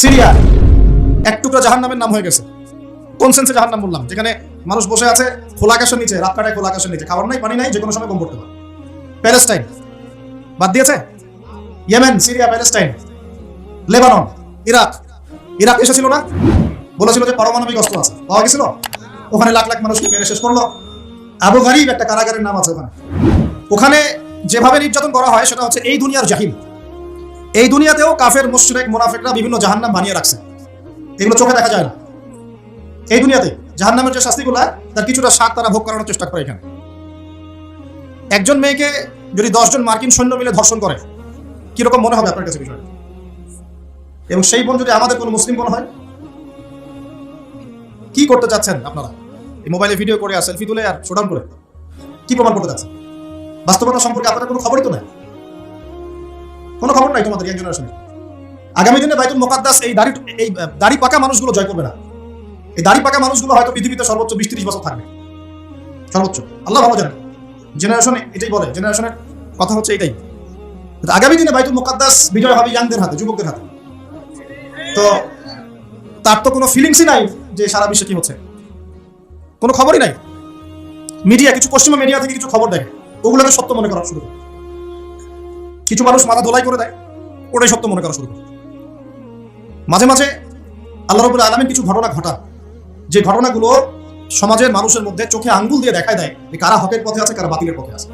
Syria এক টুকরা জাহান নামের নাম হয়ে গেছে। কোন সেন্সে জাহান নাম বললাম। যেখানে মানুষ বসে আছে খোলা আকাশের নিচে, রাত কাটায় খোলা আকাশের নিচে। খাবার নাই, পানি নাই যে কোনো সময় কম পড়তে পারে। প্যালেস্টাইন, বাদ দিয়েছে? Yemen, Syria, Palestine, Lebanon, Iraq. Iraq এসেছিল না? বলেছিল যে পারমাণবিক অস্ত্র আছে। পাওয়া গেছিল? ওখানে লাখ লাখ মানুষকে মেরে শেষ করল। আবু গারিব একটা কারাগারের নাম আছে ওখানে। ওখানে যেভাবে নির্যাতন করা হয়, সেটা হচ্ছে এই দুনিয়ার জাহিম এই দুনিয়াতেও কাফের, মুশরিক, মুনাফিকরা বিভিন্ন জাহান্নাম বানিয়ে রাখছে। এগুলো চোখে দেখা যায় না। এই দুনিয়াতে জাহান্নামের যে শাস্তিগুলো তার কিছুটা স্বাদ তারা ভোগ করানোর চেষ্টা করে এখানে। একজন মেয়েকে যদি দশজন মার্কিন সৈন্য মিলে ধর্ষণ করে, কীরকম মনে হবে আপনার কাছে বিষয়টা? এবং সেই বোন যদি আমাদের কোনো মুসলিম বোন হয়, কি করতে চাচ্ছেন আপনারা? এই মোবাইলে ভিডিও করে আর সেলফি তুলে আর শোডাউন করে, কি প্রমাণ করতে চাচ্ছেন? বাস্তবতা সম্পর্কে আপনাদের কোনো খবরই তো নাই। কোনো খবর নাই তোমাদের ইয়াং জেনারেশনে আগামী দিনে বাইতুল মোকাদ্দাস এই দাড়ি এই দাড়ি পাকা মানুষগুলো জয় করবে না। এই দাড়ি পাকা মানুষগুলো হয়তো পৃথিবীতে সর্বোচ্চ বিশ ত্রিশ বছর থাকবে। সর্বোচ্চ। আল্লাহ ভালো জানে জেনারেশন এটাই বলে জেনারেশনের কথা হচ্ছে এটাই। আগামী দিনে বাইতুল মোকাদ্দাস বিজয় হবে ইয়াংদের হাতে, যুবকদের হাতে। তো তার তো কোনো ফিলিংসই নাই যে সারা বিশ্বে কি হচ্ছে। কোনো খবরই নাই। মিডিয়া কিছু পশ্চিমা মিডিয়া থেকে কিছু খবর দেয় ওগুলোকে সত্য মনে করা শুরু করে। কিছু মানুষ মাথা ধোলাই করে দেয়, ওটাই সত্য মনে করা শুরু করে মাঝে মাঝে আল্লাহ রবুল আলমের কিছু ঘটনা ঘটান। যে ঘটনাগুলো সমাজের মানুষের মধ্যে চোখে আঙ্গুল দিয়ে দেখায় দেয় যে কারা হকের পথে আছে, কারা বাতিলের পথে আছে।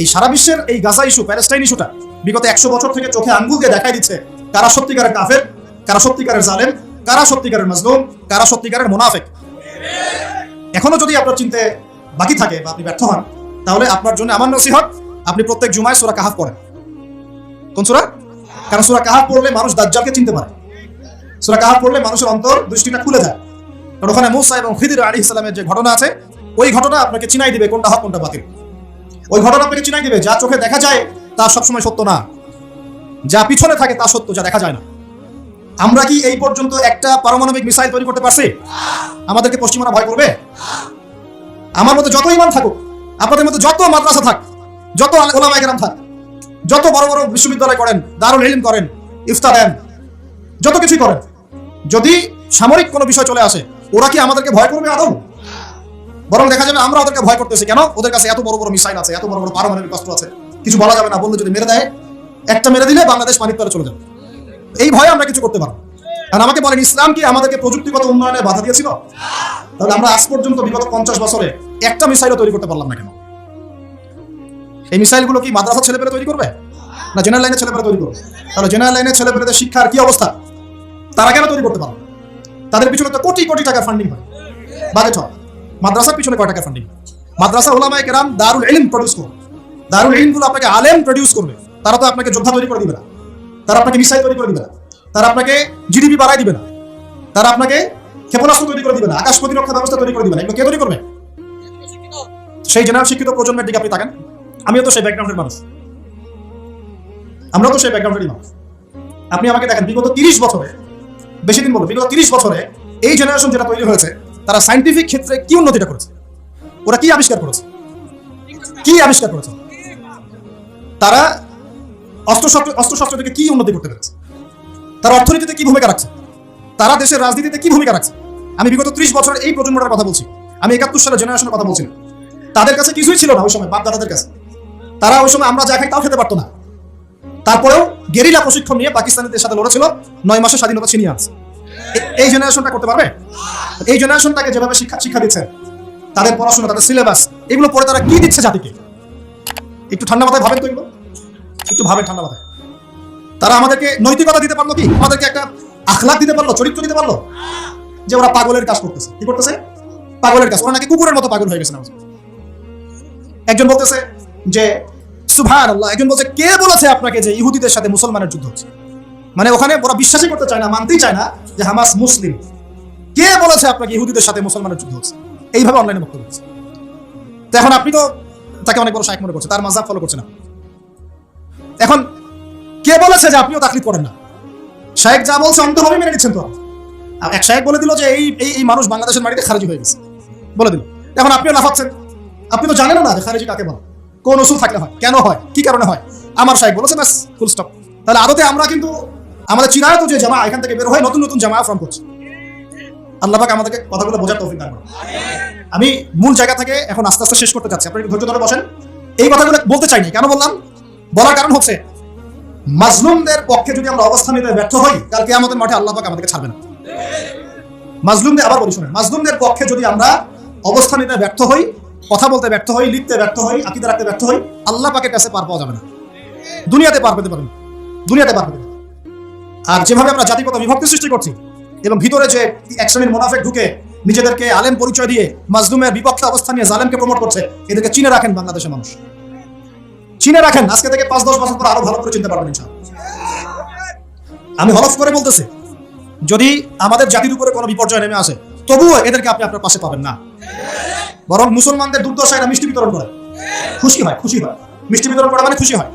এই সারা বিশ্বের এই গাজা ইস্যু, প্যালেস্টাইন ইস্যুটা বিগত একশো বছর থেকে চোখে আঙ্গুল দিয়ে দেখাই দিচ্ছে কারা সত্যিকারের কাফের, কারা সত্যিকারের জালেম, কারা সত্যিকারের মাজলুম, কারা সত্যিকারের মোনাফেক। এখনও যদি আপনার চিনতে বাকি থাকে বা আপনি ব্যর্থ হন, তাহলে আপনার জন্য আমার নসিহত আপনি প্রত্যেক জুমায় সুরা কাহাফ পড়েন। কোন সুরা? কারণ সুরা কাহাফ পড়লে মানুষ দাজ্জালকে চিনতে পারে। সুরা কাহাফ পড়লে মানুষের অন্তর, দৃষ্টিটা খুলে যায়। কারণ ওখানে মুসা এবং খিদির আলী ইসলামের যে ঘটনা আছে, ওই ঘটনা আপনাকে চিনাই দিবে কোনটা হক, কোনটা বাতিল। ওই ঘটনা আপনাকে চিনাই দিবে, যা চোখে দেখা যায় তা সবসময় সত্য না। যা পিছনে থাকে তা সত্য, যা দেখা যায় না। আমরা কি এই পর্যন্ত একটা পারমাণবিক মিসাইল তৈরি করতে পারছি? আমাদেরকে পশ্চিমারা ভয় করবে? আমার মধ্যে যত ইমান থাকুক, আপনাদের মতো যত মাদ্রাসা থাক যত ওলামায় গ্রাম থাক, যত বড় বড় বিশ্ববিদ্যালয় করেন, দারুল ইলম করেন, ইফতার দেন, যত কিছুই করেন, যদি সামরিক কোনো বিষয় চলে আসে, ওরা কি আমাদেরকে ভয় করবে আদৌ? বরং দেখা যাবে আমরা ওদেরকে ভয় করতেছি। কেন? ওদের কাছে এত বড় বড় মিসাইল আছে, এত বড় বড় পারমাণবিক অস্ত্র আছে। কিছু বলা যাবে না, বললে যদি মেরে দেয়, একটা মেরে দিলে বাংলাদেশ পানির তলে চলে যাবে। এই ভয়ে আমরা কিছু করতে পারব আর আমাকে বলেন, ইসলাম কি আমাদেরকে প্রযুক্তিগত উন্নয়নে বাধা দিয়েছিল? তাহলে আমরা আজ পর্যন্ত বিগত পঞ্চাশ বছরে একটা মিসাইলও তৈরি করতে পারলাম না কেন? এই মিসাইলগুলো কি মাদ্রাসার ছেলেপেলে তৈরি করবে? না জেনারেল লাইনের ছেলেপেলে তৈরি করবে? তাহলে জেনারেল লাইনের ছেলেপেলেদের শিক্ষার কি অবস্থা? তারা কেন তৈরি করতে পারবে? তাদের পিছনে তো কোটি কোটি টাকার ফান্ডিং হয়। বাজেট হয় মাদ্রাসার পিছনে কয় টাকার ফান্ডিং মাদ্রাসা ওলামায় কেরাম দারুল ইলম প্রডিউস করবে। দারুল ইলমগুলো আপনাকে আলেম প্রডিউস করবে। তারা তো আপনাকে যোদ্ধা তৈরি করে দিবে না। তারা আপনাকে মিসাইল তৈরি করে দিবে না। তারা আপনাকে জিডিপি বাড়াই দিবে না। তারা আপনাকে ক্ষেপণাস্ত্র তৈরি করে দিবে না। আকাশ প্রতিরক্ষা ব্যবস্থা তৈরি করে দিবে না। এগুলো কে তৈরি করবে? সেই জেনারেল শিক্ষিত প্রজন্মের দিকে আপনি তাকান। আমিও তো সেই ব্যাকগ্রাউন্ডের মানুষ। আমরা তো সেই ব্যাকগ্রাউন্ডেরই মানুষ। আপনি আমাকে দেখেন, বিগত তিরিশ বছরে, বেশি দিন বলব, বিগত তিরিশ বছরে এই জেনারেশন যেটা তৈরি হয়েছে, তারা সাইন্টিফিক ক্ষেত্রে কি উন্নতিটা করেছে? ওরা কি আবিষ্কার করেছে? কি আবিষ্কার করেছে? তারা অস্ত্রশস্ত্র অস্ত্রশস্ত্র থেকে কি উন্নতি করতে পেরেছে? তারা অর্থনীতিতে কি ভূমিকা রাখছে? তারা দেশের রাজনীতিতে কি ভূমিকা রাখছে? আমি বিগত ত্রিশ বছরের এই প্রজন্মটার কথা বলছি। আমি একাত্তর সালের জেনারেশনের কথা বলছি না। তাদের কাছে কিছুই ছিল না ওই সময় বাপ দাদাদের কাছে। তারা ওই সময় আমরা যা খাই তাও খেতে পারতো না। তারপরেও গেরিলা প্রশিক্ষণ নিয়ে পাকিস্তানিদের সাথে লড়েছিল নয় মাসের স্বাধীনতা ছিনিয়ে আনছে। এ- এই জেনারেশনটা করতে পারবে? এই জেনারেশনটাকে যেভাবে শিক্ষা শিক্ষা দিচ্ছে, তাদের পড়াশোনা, তাদের সিলেবাস, এগুলো পড়ে তারা কি দিচ্ছে জাতিকে? একটু ঠান্ডা মাথায় ভাবেন তো এগুলো। একটু ভাবেন ঠান্ডা মাথায়। তারা আমাদেরকে নৈতিকতা দিতে পারল কি? আমাদেরকে একটা আখলাক দিতে পারল, চরিত্র দিতে পারল? যে ওরা পাগলের কাজ করতেছে। কি করতেছে? পাগলের কাজ। ওরা নাকি কুকুরের মতো পাগল হয়ে গেছে একজন বলতেছে যে সুভান আল্লাহ একজন বলছে, কে বলেছে আপনাকে যে ইহুদিদের সাথে মুসলমানের যুদ্ধ হচ্ছে? মানে ওখানে ওরা বিশ্বাসই করতে চায় না, মানতেই চায় না যে হামাস মুসলিম। কে বলেছে আপনাকে ইহুদিদের সাথে মুসলমানের যুদ্ধ হচ্ছে? এইভাবে অনলাইনে বক্তব্য দিচ্ছে। তো এখন আপনি তো তাকে অনেক বড় শাইক মনে করছে তার মাজাব ফলো করছে না এখন কে বলেছে যে আপনিও তাকলিদ করেন না? শাহেক যা বলছে অন্তভাবে মেনে নিচ্ছেন তো এক শাহেক বলে দিল যে এই এই এই মানুষ বাংলাদেশের মাটিতে খারিজি হয়ে গেছে। বলে দিল। এখন আপনিও লাফাচ্ছেন আপনি তো জানেন না যে খারিজি কাকে বলে। কোন ওষুধ থাকলে হয়। কেন হয়? কি কারণে হয়? আমার সাহেব বলেছে, ব্যাস ফুল স্টপ তাহলে আদতে আমরা কিন্তু আমাদের চিরায়ত যে জামা এখান থেকে বের হয়ে নতুন নতুন জামা ফর্ম করছে। আল্লাহ পাক আমাদেরকে কথাগুলো বোঝার তৌফিক দান। আমি মূল জায়গা থেকে এখন আস্তে আস্তে শেষ করতে চাচ্ছি আপনি ধৈর্য ধরে বসেন। এই কথাগুলো বলতে চাইনি, কেন বললাম? বলার কারণ হচ্ছে, মাজলুমদের পক্ষে যদি আমরা অবস্থান নিতে ব্যর্থ হই কালকে আমাদের মাঠে আল্লাহ পাক আমাদেরকে ছাড়বে না। মাজলুমদের আবার বলি, শুনেন, মাজলুমদের পক্ষে যদি আমরা অবস্থান নিতে ব্যর্থ হই কথা বলতে ব্যর্থ হই, লিখতে ব্যর্থ হই, আকিদা রাখতে ব্যর্থ হই, আল্লাহ পাকের কাছে পার পাওয়া যাবে না। দুনিয়াতে পার পেতে পারবেন দুনিয়াতে পার পেতে আর যেভাবে আমরা জাতিগত বিভক্তি সৃষ্টি করছি, এবং ভিতরে যে এক শ্রেণির মোনাফেক ঢুকে নিজেদেরকে আলেম পরিচয় দিয়ে মাজলুমের বিপক্ষে অবস্থান নিয়ে জালেমকে প্রমোট করছে, এদেরকে চিনে রাখেন বাংলাদেশের মানুষ। চিনে রাখেন, আজকে থেকে পাঁচ, দশ বছর পর আরও ভালো করে চিনতে পারবেন আমি হলফ করে বলতেছি, যদি আমাদের জাতির উপরে কোনো বিপর্যয় নেমে আসে, তবুও এদেরকে আপনি আপনার পাশে পাবেন না। বরং মুসলমানদের দুর্দশায় এরা মিষ্টি বিতরণ করে। খুশি হয় খুশি হয়। মিষ্টি বিতরণ করা মানে খুশি হয়।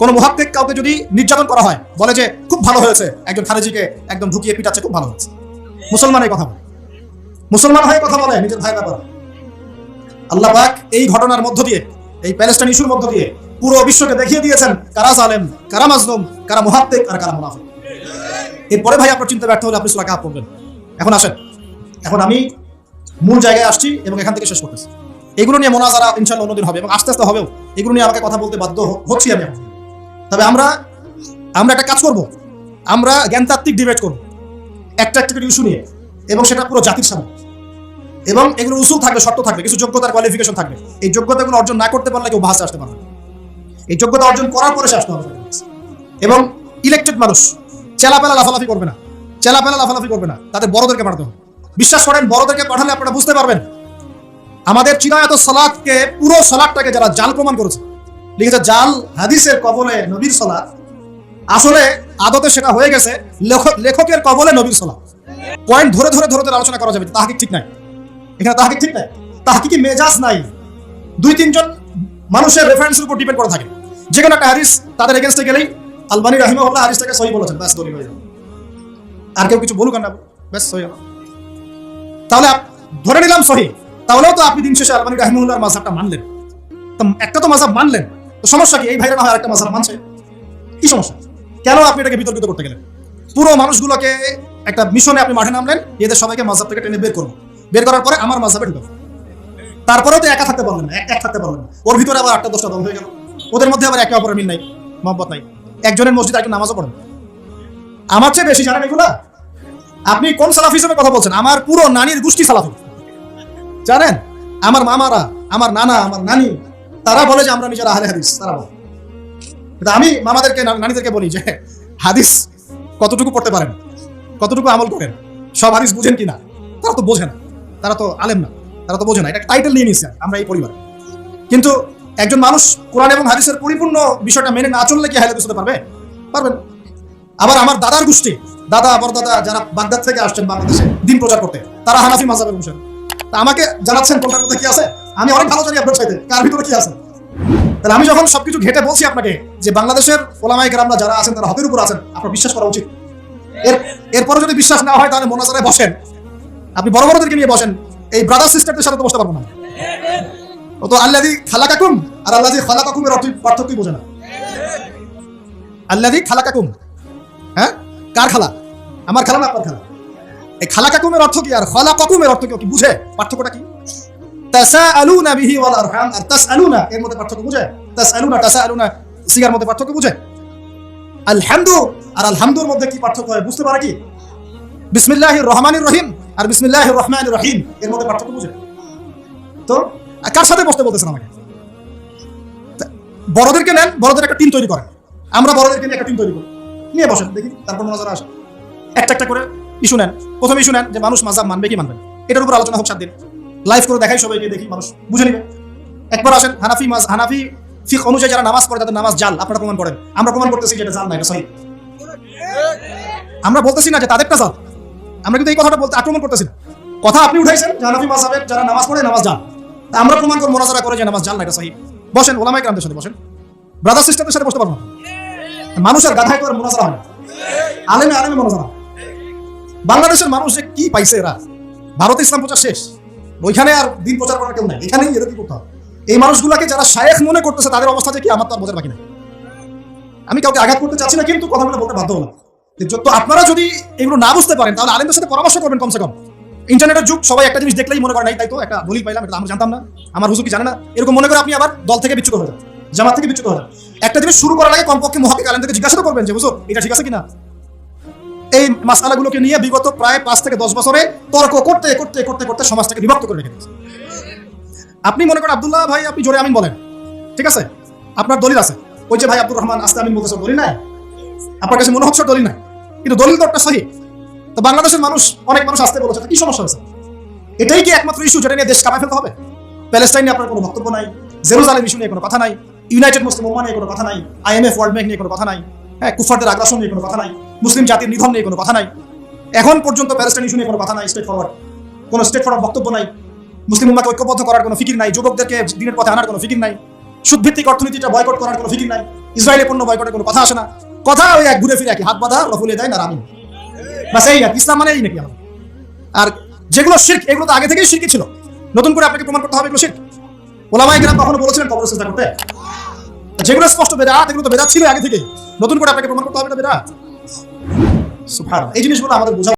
কোনো মুহাক্কিক কাউকে যদি নির্যাতন করা হয়, বলে যে খুব ভালো হয়েছে, একজন খারেজিকে একদম ঢুকিয়ে পিটাচ্ছে, খুব ভালো হয়েছে। মুসলমান এই কথা বলে। মুসলমান হয়ে কথা বলে, নিজের ভাই ব্যাপার। আল্লাহ পাক এই ঘটনার মধ্য দিয়ে, এই প্যালেস্টাইন ইস্যুর মধ্য দিয়ে পুরো বিশ্বকে দেখিয়ে দিয়েছেন কারা জালেম, কারা মাজলুম, কারা মুহাক্কিক আর কারা মুনাফিক। এরপরে ভাই, আপনার চিন্তা ব্যর্থ হলে আপনি সুরা কাপ পড়বেন। এখন আসেন। এখন আমি মূল জায়গায় আসছি এবং এখান থেকে শেষ করতেছি। এগুলো নিয়ে মোনাজারা ইনশাল্লাহ অন্যদিন হবে এবং আস্তে আস্তে হবেও। এগুলো নিয়ে আমাকে কথা বলতে বাধ্য হচ্ছি আমি। তবে আমরা আমরা একটা কাজ করব। আমরা জ্ঞানতাত্ত্বিক ডিবেট করব। একটা একটা ইস্যু নিয়ে। এবং সেটা পুরো জাতির সামনে। এবং এগুলো উসুল থাকবে, শর্ত থাকবে, কিছু যোগ্যতার কোয়ালিফিকেশন থাকবে। এই যোগ্যতাগুলো অর্জন না করতে পারলে কেউ বাহাসে আসতে পারবে এই যোগ্যতা অর্জন করার পরে সে আসতে হবে। এবং ইলেকটেড মানুষ, চেলাপেলা লাফালাফি করবে না। চেলাপেলা লাফালাফি করবে না। তাদের বড়দেরকে পাঠাতে হবে। বিশ্বাস করেন, বড়দেরকে পাঠালে আপনারা বুঝতে পারবেন। আমাদের চিনায়ত সালাদকে পুরো সালাদটাকে যারা জাল প্রমাণ করেছে, লিখেছে জাল হাদিসের কবলে নবীর সালাদ আসলে আদতে সেটা হয়ে গেছে লেখকের কবলে নবীর সালাদ পয়েন্ট ধরে ধরে ধরে ধরে আলোচনা করা যাবে তাহাকে ঠিক নাই? এখানে তাহাকে ঠিক নাই? তাহাকে কি মেজাজ নাই? দুই, তিনজন মানুষের রেফারেন্সের উপর ডিপেন্ড করে থাকে। যে কোনো একটা হাদিস তাদের এগেনস্টে গেলেই আলবানি রাহিমাহুল্লাহ হাদিসটাকে সহি বলেছেন, ব্যাস দলিল হয়ে যাবে। আর কেউ কিছু বলুক না ব্যাস সহি হবে। তাহলে ধরে নিলাম সহি। তাহলেও তো আপনি দিন শেষে আলবানি রাহিমুল্লাহর মাঝহাবটা মানলেন। তো একটা তো মাঝহাব মানলেন। তো সমস্যা কি? এই ভাইরা না হয় একটা মাঝহাব মানছে? কি সমস্যা? কেন আপনি এটাকে বিতর্কিত করতে গেলেন? পুরো মানুষগুলোকে একটা মিশনে আপনি মাঠে নামলেন এদের সবাইকে মাঝহাব থেকে টেনে বের করব বের করার পরে আমার মাঝহাবে ঢুকাবো তারপরেও তো একা থাকতে পারলেন না, এক থাকতে পারলেন না। ওর ভিতরে আবার আটটা দশটা দল হয়ে গেল। ওদের মধ্যে আবার একে অপরের মিল নাই, মহব্বত নাই। একজনের মসজিদে একজন নামাজও পড়েন আমার চেয়ে বেশি জানেন এগুলা? আপনি কোন সালাফ হিসেবে কথা বলছেন? আমার পুরো নানির গোষ্ঠী সালাফি। জানেন? আমার মামারা, আমার নানা, আমার নানি, তারা বলে যে আমরা নিজেরা আহলে হাদিস, তারা বলে। কিন্তু আমি মামাদেরকে নানিদেরকে বলি যে, হাদিস কতটুকু পড়তে পারেন? কতটুকু আমল করেন? সব হাদিস বুঝেন কিনা? তারা তো বোঝে না। তারা তো আলেম না। তারা তো বোঝে না। এটা টাইটেল নিয়ে নিয়েছে আমরা এই পরিবারে। কিন্তু একজন মানুষ কোরআন এবং হাদিসের পরিপূর্ণ বিষয়টা মেনে না চললে কি হাদিস হতে পারবে? পারবেন না। আবার আমার দাদার গোষ্ঠী। দাদা বড়দাদা যারা বাগদাদ থেকে আসছেন বাংলাদেশে, দিন প্রচার করতে, তারা হানাফি মাজাবের অনুসারী। তা আমাকে জানাচ্ছেন কোনটার মধ্যে কি আছে? আমি অনেক ভালো জানি আপনার চাইতে, কার ভিতরে কি আছে। তাহলে আমি যখন সবকিছু ঘেটে বলছি আপনাকে যে বাংলাদেশের ওলামাই গ্রামরা যারা আছেন, তারা হকের উপর আছেন, আপনার বিশ্বাস করা উচিত। এর এরপরে যদি বিশ্বাস না হয়, তাহলে মোনাজারায় বসেন। আপনি বড় বড়দেরকে নিয়ে বসেন। এই ব্রাদার সিস্টারদের সাথে তো বসতে পারব না। ও তো আল্লাদি খালাকাকুম আর আল্লাদি খালাকাকুমের অর্থ পার্থক্যই বোঝে না। আল্লাদি খালাকাকুম। হ্যাঁ? কার খালা? আমার খালা না আপনার খালা? এই খালা কাকুমের অর্থ কি আর খালা কাকুমের অর্থ কি? বুঝে? পার্থক্যটা কি? তাসাআলুনা বিহি ওয়াল আরহাম। আর তাসআলুনা, এর মধ্যে পার্থক্য বুঝে? তাসআলুনা, তাসাআলুনা, সিগার মধ্যে পার্থক্য বুঝে? আলহামদু, আর আলহামদুর মধ্যে কি পার্থক্য হয় বুঝতে পারে কি? বিসমিল্লাহির রহমানির রহিম আর বিসমিল্লাহির রহমানির রহিম, এর মধ্যে পার্থক্য বুঝে? তো কার সাথে বসতে বলতেছেন আমাকে? বড়দেরকে নেন, বড়দের একটা টিম তৈরি করেন। আমরা বড়দেরকে নিয়ে একটা টিম তৈরি করি। নিয়ে বসেন, দেখি তারপর মনোজারা আসে। একটা একটা করে ইস্যু নেন। প্রথম ইস্যু নেন যে মানুষ মাজাব মানবে কি মানবে এটার উপর আলোচনা হোক সাত দিন। লাইভ করে দেখাই সবাইকে, দেখি মানুষ বুঝে নিবে। একবার আসেন, হানাফি মাজ, হানাফি ফিক অনুযায়ী যারা নামাজ পড়ে তাদের নামাজ জাল, আপনারা প্রমাণ করেন। আমরা প্রমাণ করতেছি যে এটা জাল না এটা সহি। আমরা বলতেছি না যে তাদেরটা জাল। আমরা কিন্তু এই কথাটা বলতে আক্রমণ করতেছি না। কথা আপনি উঠাইছেন হানাফি মাযহাবের যারা নামাজ পড়ে নামাজ জাল। আমরা প্রমাণ করব মোনাজারা করে যে নামাজ জাল না, এটা সহি। বসেন ওলামাই কেরামদের সাথে বসেন। ব্রাদার সিস্টারদের সাথে বসতে পারব না। মানুষের গাধায় করে মোনাজারা হয় আলেমে আলেমে মোনাজারা। বাংলাদেশের মানুষ কি পাইছে এরা? ভারত ইসলাম প্রচার শেষ। ওইখানে আর দিন প্রচার করার কেউ নাই। এখানেই এদের কি করতে হবে? এই মানুষগুলোকে যারা শায়েখ মনে করতেছে, তাদের অবস্থা যে কি, আমার তো আর বোঝার বাকি নাই। আমি কাউকে আঘাত করতে চাচ্ছি না, কিন্তু কথাগুলো বলতে বাধ্য হলাম। তো আপনারা যদি এগুলো না বুঝতে পারেন, তাহলে আলেমদের সাথে পরামর্শ করবেন কমসে কম। ইন্টারনেটের যুগ, সবাই একটা জিনিস দেখলেই মনে করে, নাই তাই তো, একটা দলিল পাইলাম, এটা আমরা জানতাম না, আমার হুজুর কি জানে না? এরকম মনে করে আপনি আবার দল থেকে বিচ্যুত হয়ে যান। জামাত থেকে বিচ্যুত হয়ে যান একটা জিনিস শুরু করার আগে কমপক্ষে মহাকিক আলেমদেরকে জিজ্ঞাসা করবেন যে, হুজুর, এটা ঠিক আছে কিনা? এই মাসালাগুলোকে নিয়ে বিগত প্রায় পাঁচ থেকে দশ বছরে তর্ক করতে করতে করতে করতে সমাজটাকে বিভক্ত করে রেখে দিয়েছে। আপনি মনে করেন আব্দুল্লাহ ভাই, আপনি জোরে আমিন বলেন। ঠিক আছে? আপনার দলিল আছে। ওই যে ভাই আব্দুর রহমান আস্তে আমিন বলতেছে দলিল নাই? আপনার কাছে মনে হচ্ছে দলিল নাই। কিন্তু দলিল তো একটা সহি। তো বাংলাদেশের মানুষ, অনেক মানুষ আসতে বলেছে কি সমস্যা হয়েছে? এটাই কি একমাত্র ইস্যু যেটা নিয়ে দেশ কামাই ফেলতে হবে? প্যালেস্টাইন আপনার কোনো বক্তব্য নাই, জেরুজালেম ইস্যু নিয়ে কোনো কথা নাই। ইউনাইটেড মুসলিম ওম্মা নিয়ে কোনো কথা নাই আইএমএফ ওয়ার্ল্ড ব্যাংক নিয়ে কোনো কথা নাই হ্যাঁ কুফারদের আগ্রাসন নিয়ে কোনো কথা নাই, মুসলিম জাতির নিধন নিয়ে কোনো কথা নাই, এখন পর্যন্ত প্যালেস্টাইন ইস্যু নিয়ে কোনো কথা নাই স্টেট ফরওয়ার্ড কোনো স্টেট ফরওয়ার্ড বক্তব্য নাই, মুসলিম উম্মাকে ঐক্যবদ্ধ করার কোনো ফিকির নাই, যুবকদেরকে দিনের পথে আনার কোনো ফিকির নাই, সুদভিত্তিক অর্থনীতিটা বয়কট করার কোনো ফিকির নাই ইসরায়েলের পণ্য বয়কটের কোনো কথা আসে না, কথা ওই এক ঘুরে ফিরে একই হাত বাঁধা, রফুলে দেয় না, রামিন। বাস এই ইসলাম মানে এই নাকি আর যেগুলো শির্ক, এগুলো তো আগে থেকেই শিরকি ছিল। নতুন করে আপনাকে প্রমাণ করতে হবে এগুলো শির্ক। ওলামাই গ্রাম কখনো বলেছিলেন কবর চেষ্টা করতে? যেগুলো স্পষ্ট বেদাত, এগুলো তো বেদাত ছিল আগে থেকেই। নতুন করে আপনাকে প্রমাণ করতে হবে না বেদাত? এই জিনিসগুলো আমাদের বোঝা